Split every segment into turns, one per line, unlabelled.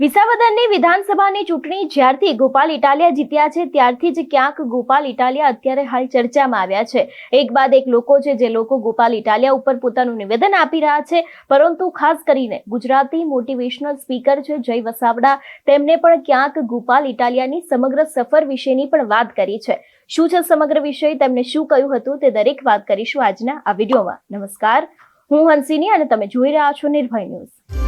વિસાવદરની વિધાનસભાની ચૂંટણી જ્યારથી ગોપાલ ઇટાલિયા જીત્યા છે, ત્યારથી જ ક્યાંક ગોપાલ ઇટાલિયા અત્યારે હાલ ચર્ચામાં આવ્યા છે. એક બાદ એક લોકો છે, જે લોકો ગોપાલ ઇટાલિયા ઉપર પોતાનું નિવેદન આપી રહ્યા છે. પરંતુ ખાસ કરીને ગુજરાતી મોટિવેશનલ સ્પીકર છે, જય વસાવડા, તેમને પણ ક્યાંક ગોપાલ ઇટાલિયાની સમગ્ર સફર વિશેની પણ વાત કરી છે. શું છે સમગ્ર વિષય? તેમણે શું કહ્યું હતું તે દરેક વાત કરીશું આજના આ વિડીયોમાં. નમસ્કાર. હું હંસિની અને તમે જોઈ રહ્યા છો નિર્ભય ન્યૂઝ.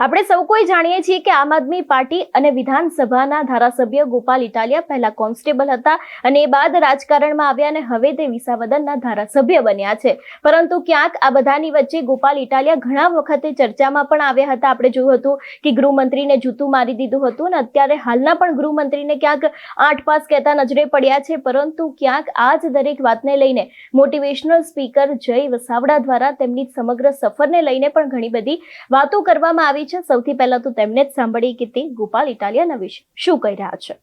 આપણે સૌ કોઈ જાણીએ છીએ કે આમ આદમી પાર્ટી અને વિધાનસભાના ધારાસભ્ય ગોપાલ ઇટાલિયા પહેલા કોન્સ્ટેબલ હતા અને એ બાદ રાજકારણમાં આવ્યા અને હવે તે વિસાવદનના ધારાસભ્ય બન્યા છે. પરંતુ ક્યાંક આ બધાની વચ્ચે ગોપાલ ઇટાલિયા ઘણા વખતે ચર્ચામાં પણ આવ્યા હતા. આપણે જોયું હતું કે ગૃહમંત્રીને જૂતું મારી દીધું હતું અને અત્યારે હાલના પણ ગૃહમંત્રીને ક્યાંક આઠ પાસ કહેતા નજરે પડ્યા છે. પરંતુ ક્યાંક આ જ દરેક વાતને લઈને મોટિવેશનલ સ્પીકર જય વસાવડા દ્વારા તેમની સમગ્ર સફરને લઈને પણ ઘણી બધી વાતો કરવામાં આવી છે. સૌથી પહેલા તો તેમને જ સાંભળી કે તે ગોપાલ ઇટાલિયાના વિશે શું કહી રહ્યા છે.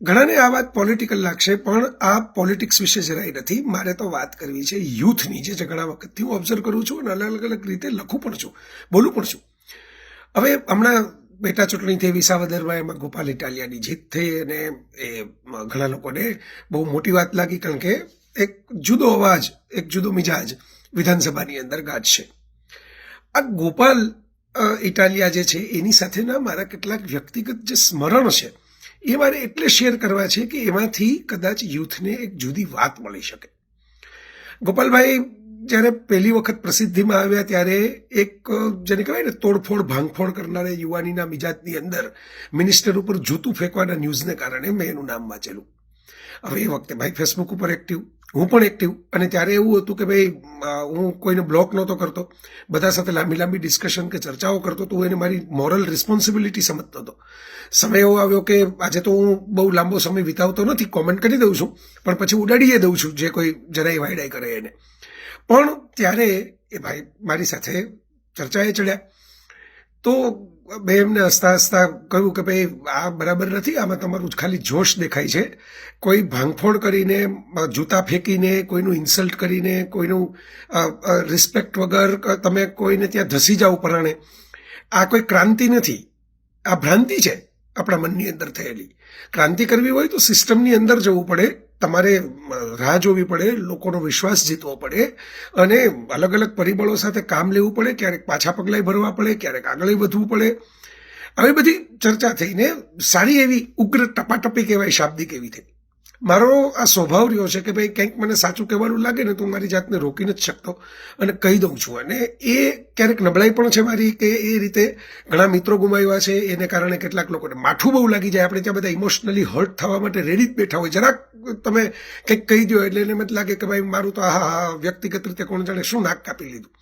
ઘણાને આ વાત પોલિટિકલ લાગશે, પણ આ પોલિટિક્સ વિશે જરાય નથી. મારે તો વાત કરવી છે યુથની જે ઘણા વખતથી હું ઓબ્ઝર્વ કરું છું અને અલગ અલગ રીતે લખું પણ છું, બોલું પણ છું. હવે હમણાં પેટા ચૂંટણી થઈ, વિસાવદરમાં એમાં ગોપાલ ઇટાલિયાની જીત થઈ અને એ ઘણા લોકોને બહુ મોટી વાત લાગી, કારણ કે એક જુદો અવાજ, એક જુદો મિજાજ વિધાનસભાની અંદર ગાજશે. આ ગોપાલ ઇટાલિયા જે છે, એની સાથેના મારા કેટલાક વ્યક્તિગત જે સ્મરણ છે, એ મારે એટલે શેર કરવા છે કે એમાંથી કદાચ યુથને એક જુદી વાત મળી શકે. ગોપાલભાઈ, જ્યારે પહેલી વખત પ્રસિદ્ધિમાં આવ્યા ત્યારે એક જેને કહેવાય ને, તોડફોડ, ભાંગફોડ કરનારા યુવાનીના મિજાજની અંદર મિનિસ્ટર ઉપર જૂતું ફેંકવાના ન્યૂઝને કારણે મેં એનું નામ વાંચેલું. હવે એ વખતે ભાઈ ફેસબુક ઉપર એક્ટિવ હું પણ એક્ટિવ અને ત્યારે એવું હતું કે ભાઈ હું કોઈને બ્લોક નહોતો કરતો. બધા સાથે લાંબી લાંબી ડિસ્કશન કે ચર્ચાઓ કરતો તો હું એને મારી મોરલ રિસ્પોન્સિબિલિટી સમજતો હતો. સમય એવો આવ્યો કે આજે તો હું બહુ લાંબો સમય વિતાવતો નથી કોમેન્ટ કરી દઉં છું, પણ પછી ઉડાડીએ દઉં છું જે કોઈ જરાય વાયડાઈ કરે એને. પણ ત્યારે એ ભાઈ મારી સાથે ચર્ચાએ ચડ્યા. તો મેં એમને હસતા હસતા કહ્યું કે ભાઈ, આ બરાબર નથી, આમાં તમારું ખાલી જોશ દેખાય છે. કોઈ ભાંગફોડ કરીને, જૂતા ફેંકીને, કોઈનું ઇન્સલ્ટ કરીને, કોઈનું રિસ્પેક્ટ વગર તમે કોઈને ત્યાં ધસી જાઓ પરાણે. આ કોઈ ક્રાંતિ નથી. આ ભ્રાંતિ છે આપણા મનની અંદર થયેલી. ક્રાંતિ કરવી હોય તો સિસ્ટમની અંદર જવું પડે. તમારે રાહ જોવી પડે, લોકોનો વિશ્વાસ જીતવો પડે, અને અલગ અલગ પરિબળો સાથે કામ લેવું પડે, ક્યારેક પાછા પગલાં ભરવા પડે, ક્યારેક આગળ વધવું પડે. આવી બધી ચર્ચા થઈને સારી એવી ઉગ્ર ટપાટપી કહેવાય, શાબ્દિક એવી થઈ. મારો આ સ્વભાવ રહ્યો છે કે ભાઈ કંઈક મને સાચું કહેવાનું લાગે ને તો હું મારી જાતને રોકી નથી શકતો અને કહી દઉં છું. અને એ ક્યારેક નબળાઈ પણ છે મારી કે એ રીતે ઘણા મિત્રો ગુમાવ્યા છે. એને કારણે કેટલાક લોકોને માઠું બહુ લાગી જાય. આપણે ત્યાં બધા ઇમોશનલી હર્ટ થવા માટે રેડી જ બેઠા હોય. જરાક તમે કંઈક કહી દો એટલે એને મત લાગે કે ભાઈ મારું તો આ વ્યક્તિગત રીતે કોણ જાણે શું નાક કાપી લીધું.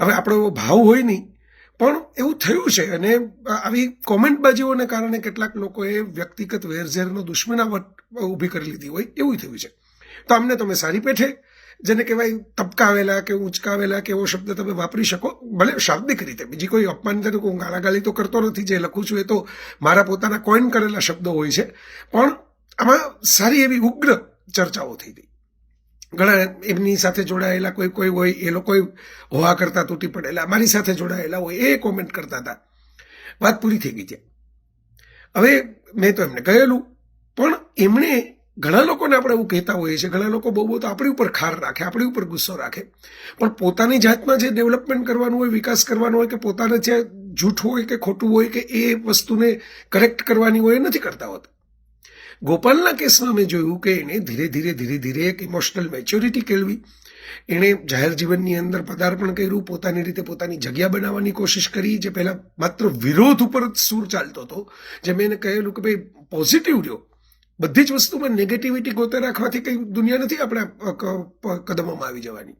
હવે આપણો એવો ભાવ હોય નહીં પણ એવું થયું છે અને આવી કોમેન્ટબાજીઓને કારણે કેટલાક લોકોએ વ્યક્તિગત વેરઝેરનો દુશ્મનાવટ ઊભી કરી લીધી હોય એવું થયું છે. તો અમને તમે સારી પેઠે, જેને કહેવાય તબકાવેલા કે ઉંચકાવેલા કે એવો શબ્દ તમે વાપરી શકો, ભલે શાબ્દિક રીતે, બીજી કોઈ અપમાન તરીકે હું ગાળાગાળી તો કરતો નથી, જે લખું છું એ તો મારા પોતાના કોઈન કરેલા શબ્દો હોય છે. પણ આમાં સારી એવી ઉગ્ર ચર્ચાઓ થઈ હતી ઘણા એમની સાથે જોડાયેલા કોઈ કોઈ હોય, એ લોકો હોવા કરતા તૂટી પડેલા, મારી સાથે જોડાયેલા હોય, એ કોમેન્ટ કરતા હતા. વાત પૂરી થઈ ગઈ છે. હવે મેં તો એમને કહેલું, પણ એમણે ઘણા લોકોને આપણે એવું કહેતા હોઈએ છીએ, ઘણા લોકો બહુ બહુ તો આપણી ઉપર ખાર રાખે, આપણી ઉપર ગુસ્સો રાખે, પણ પોતાની જાતમાં જે ડેવલપમેન્ટ કરવાનું હોય, વિકાસ કરવાનો હોય, કે પોતાને જે જૂઠ હોય, કે ખોટું હોય, કે એ વસ્તુને કરેક્ટ કરવાની હોય, એ નથી કરતા હોતા. ગોપાલના કેસમાં મેં જોયું કે એણે ધીરે ધીરે ધીરે ધીરે એક ઇમોશનલ મેચ્યોરિટી કેળવી. એણે જાહેર જીવનની અંદર પદાર્પણ કર્યું, પોતાની રીતે પોતાની જગ્યા બનાવવાની કોશિશ કરી, જે પહેલાં માત્ર વિરોધ ઉપર જ સૂર ચાલતો હતો, જે મેં એને કહેલું કે ભાઈ પોઝિટિવ રહ્યો. બધી જ વસ્તુમાં નેગેટિવિટી ગોતે રાખવાથી કંઈ દુનિયા નથી આપણે કદમોમાં આવી જવાની.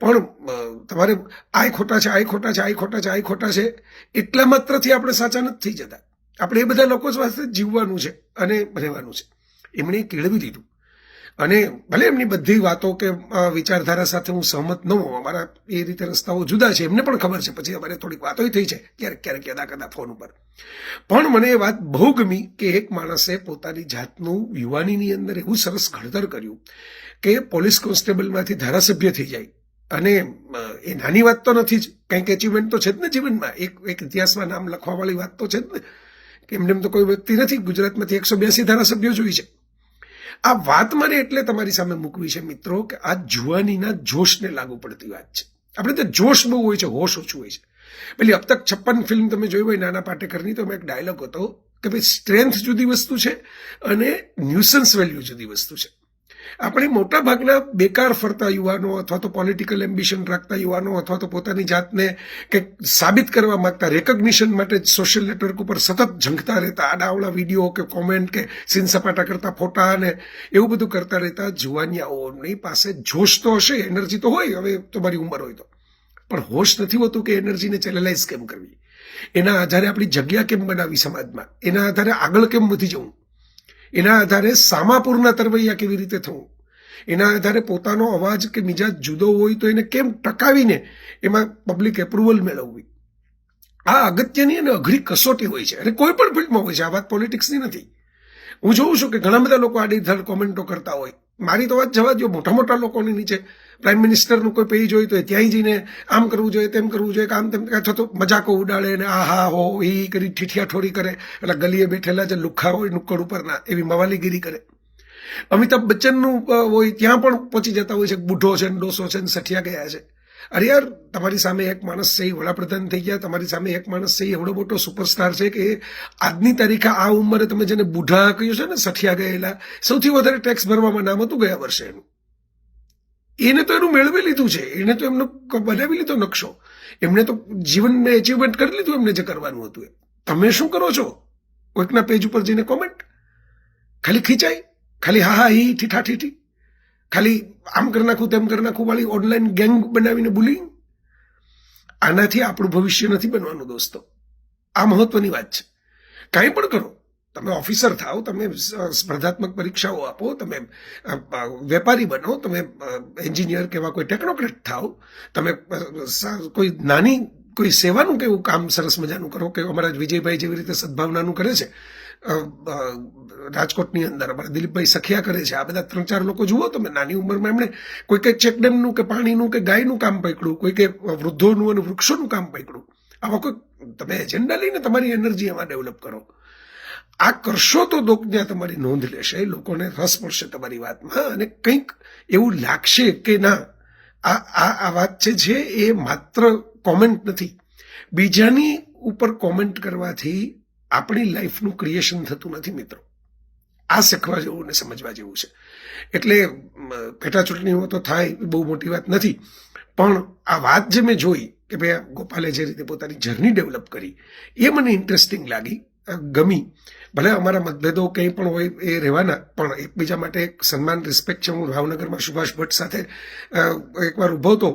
પણ તમારે આ ખોટા છે આય ખોટા છે આય ખોટા છે, આ ખોટા છે, એટલા માત્રથી આપણે સાચા નથી થઈ જતા આપણે એ બધા લોકો પાસે જીવવાનું છે અને રહેવાનું છે. એમણે કેળવી લીધું. અને ભલે એમની બધી વાતો કે વિચારધારા સાથે હું સહમત ન હોઉં, અમારા એ રીતે રસ્તાઓ જુદા છે, એમને પણ ખબર છે. પછી અમારે થોડીક વાતો થઈ છે, ક્યારેક ક્યારેક કદા કદા ફોન ઉપર. પણ મને એ વાત બહુ ગમી કે એક માણસે પોતાની જાતનું યુવાનીની અંદર એવું સરસ ઘડતર કર્યું કે પોલીસ કોન્સ્ટેબલમાંથી ધારાસભ્ય થઈ જાય. અને એ નાની વાત તો નથી જ, કંઈક એચિવમેન્ટ તો છે જ ને જીવનમાં. એક એક ઇતિહાસમાં નામ લખવાવાળી વાત તો છે જ ને. એમને એમ તો કોઈ વ્યક્તિ નથી, ગુજરાતમાંથી એકસો બ્યાસી ધારાસભ્યો જોઈ છે. આ વાત મારે એટલે તમારી સામે મૂકવી છે મિત્રો કે આ જુવાનીના જોશને લાગુ પડતી વાત છે. આપણે તો જોશ બહુ હોય છે, હોશ ઓછું હોય છે. પેલી અબ તક છપ્પન ફિલ્મ તમે જોઈ હોય, નાના પાટેકરની, તો એક ડાયલોગ હતો કે ભાઈ, સ્ટ્રેન્થ જુદી વસ્તુ છે અને ન્યુસન્સ વેલ્યુ જુદી વસ્તુ છે. આપણે મોટા ભાગના બેકાર ફરતા યુવાનો અથવા તો પોલિટિકલ એમ્બિશન રાખતા યુવાનો અથવા તો પોતાની જાતને કંઈક સાબિત કરવા માંગતા રેકગ્નિશન માટે સોશિયલ નેટવર્ક ઉપર સતત ઝંખતા રહેતા આડાવડા વીડિયો કે કોમેન્ટ કે સીન સપાટા કરતા ફોટા અને એવું બધું કરતા રહેતા, જુવાનિયાઓની પાસે જોશ તો હશે એનર્જી તો હોય, હવે તમારી ઉંમર હોય તો. પણ હોશ નથી હોતું કે એનર્જીને ચેનલાઇઝ કેમ કરવી? એના આધારે આપણી જગ્યા કેમ બનાવી સમાજમાં? એના આધારે આગળ કેમ વધી જવું? એના આધારે સામાપુરના તરવૈયા કેવી રીતે થવું? એના આધારે પોતાનો અવાજ કે મિજાજ જુદો હોય તો એને કેમ ટકાવીને એમાં પબ્લિક એપ્રુવલ મેળવવી? આ અગત્યની અને અઘરી કસોટી હોય છે. અને કોઈ પણ ફિલ્ડમાં હોય છે. આ વાત પોલિટિક્સની નથી. હું જોઉં છું કે ઘણા બધા લોકો આડીધડ કોમેન્ટો કરતા હોય. મારી તો વાત જવા દો મોટા મોટા લોકોની નીચે પ્રાઇમ મિનિસ્ટરનું કોઈ પેજ હોય તો ત્યાંય જઈને આમ કરવું જોઈએ, તેમ કરવું જોઈએ આમ તેમ અથવા તો મજાકો ઉડાડે ને આ, હા, હો એ કરી ઠીઠિયા ઠોરી કરે. એટલે ગલીએ બેઠેલા જે લુખ્ખા હોય, નુક્કડ ઉપરના, એવી મવાલીગીરી કરે. અમિતાભ બચ્ચનનું હોય, ત્યાં પણ પહોંચી જતા હોય છે. બુઢો છે ડોસો છે ને સઠિયા ગયા છે. અરે યાર, તમારી સામે એક માણસ છે વડાપ્રધાન થઈ ગયા. તમારી સામે એક માણસ છે, એ એવડો મોટો સુપરસ્ટાર છે કે આજની તારીખે આ ઉંમરે તમે જેને બુઢા કહ્યું છે ને, સઠિયા ગયેલા, સૌથી વધારે ટેક્સ ભરવામાં નામ હતું ગયા વર્ષે એનું. એને તો એનું મેળવી લીધું છે. એને તો એમનો બનાવી લીધો નકશો. એમને તો જીવનને એચિવમેન્ટ કરી લીધું એમને જે કરવાનું હતું તમે શું કરો છો? કોઈકના પેજ ઉપર જઈને કોમેન્ટ ખાલી ખીચાય, ખાલી હા હા હી ઠીઠા ઠીઠી ખાલી આમ કરી નાખું, તેમ કરી નાખું વાળી ઓનલાઈન ગેંગ બનાવીને બુલિંગ આનાથી આપણું ભવિષ્ય નથી બનવાનું દોસ્તો. આ મહત્વની વાત છે. કાંઈ પણ કરો. તમે ઓફિસર થાઓ, તમે સ્પર્ધાત્મક પરીક્ષાઓ આપો, તમે વેપારી બનો, તમે એન્જિનિયર કેવા કોઈ ટેકનોક્રેટ થાઓ, તમે કોઈ નાની કોઈ સેવાનું કેવું કામ સરસ મજાનું કરો કે અમારા વિજયભાઈ જેવી રીતે સદભાવનાનું કરે છે. રાજકોટની અંદર અમારા દિલીપભાઈ સખિયા કરે છે. આ બધા ત્રણ ચાર લોકો જુઓ તમે, નાની ઉંમરમાં એમણે કોઈ કે ચેકડેમનું કે પાણીનું કે ગાયનું કામ પકડ્યું, કોઈ કે વૃદ્ધોનું અને વૃક્ષોનું કામ પકડ્યું. આવા કોઈ, તમે એજન્ડા લઈને તમારી એનર્જી એમાં ડેવલપ કરો. આ કરશો તો લોક ત્યાં તમારી નોંધ લેશે લોકોને રસ પડશે તમારી વાતમાં અને કંઈક એવું લાગશે કે ના, આ આ આ વાત છે જે એ માત્ર કોમેન્ટ નથી. બીજાની ઉપર કોમેન્ટ કરવાથી આપણી લાઈફનું ક્રિએશન થતું નથી મિત્રો. આ શીખવા જેવું ને સમજવા જેવું છે. એટલે પેટા ચૂંટણીઓ તો થાય બહુ મોટી વાત નથી. પણ આ વાત જે મેં જોઈ કે ભાઈ ગોપાલે જે રીતે પોતાની જર્ની ડેવલપ કરી, એ મને ઇન્ટરેસ્ટિંગ લાગી ગમી. ભલે અમારા મતભેદો કંઈ પણ હોય એ રહેવાના, પણ એકબીજા માટે સન્માન, રિસ્પેક્ટ છે. હું ભાવનગરમાં સુભાષ ભટ્ટ સાથે એકવાર ઊભો હતો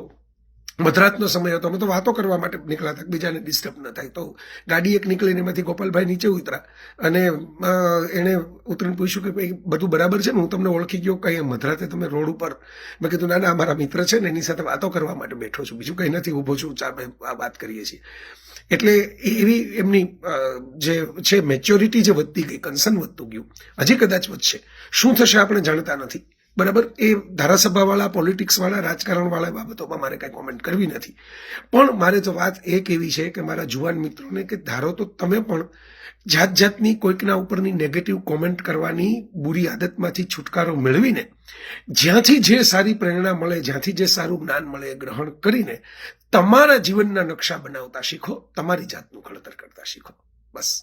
મધરાતનો સમય હતો અમે તો વાતો કરવા માટે નીકળ્યા હતા, બીજાને ડિસ્ટર્બ ન થાય. તો ગાડી એક નીકળીને એમાંથી ગોપાલભાઈ નીચે ઉતરા અને એણે ઉતરીને પૂછ્યું કે ભાઈ, બધું બરાબર છે ને? હું તમને ઓળખી ગયો કંઈ મધરાતે તમે રોડ ઉપર, મેં કીધું, ના ના અમારા મિત્ર છે ને, એની સાથે વાતો કરવા માટે બેઠો છું. બીજું કંઈ નથી, ઊભો છું, ચાલ આ વાત કરીએ છીએ. એટલે એવી એમની જે છે મેચ્યોરિટી જે વધતી ગઈ કન્સર્ન વધતું ગયું. હજી કદાચ વધશે. શું થશે આપણે જાણતા નથી. બરાબર? એ ધારાસભાવાળા પોલિટિક્સવાળા રાજકારણવાળા બાબતોમાં મારે કાંઈ કોમેન્ટ કરવી નથી. પણ મારે તો વાત એક એવી છે કે મારા જુવાન મિત્રોને કે ધારો તો તમે પણ જાત જાતની કોઈકના ઉપરની નેગેટિવ કોમેન્ટ કરવાની બુરી આદતમાંથી છુટકારો મેળવીને જ્યાંથી જે સારી પ્રેરણા મળે, જ્યાંથી જે સારું જ્ઞાન મળે એ ગ્રહણ કરીને તમારા જીવનના નકશા બનાવતા શીખો, તમારી જાતનું ઘડતર કરતા શીખો. બસ.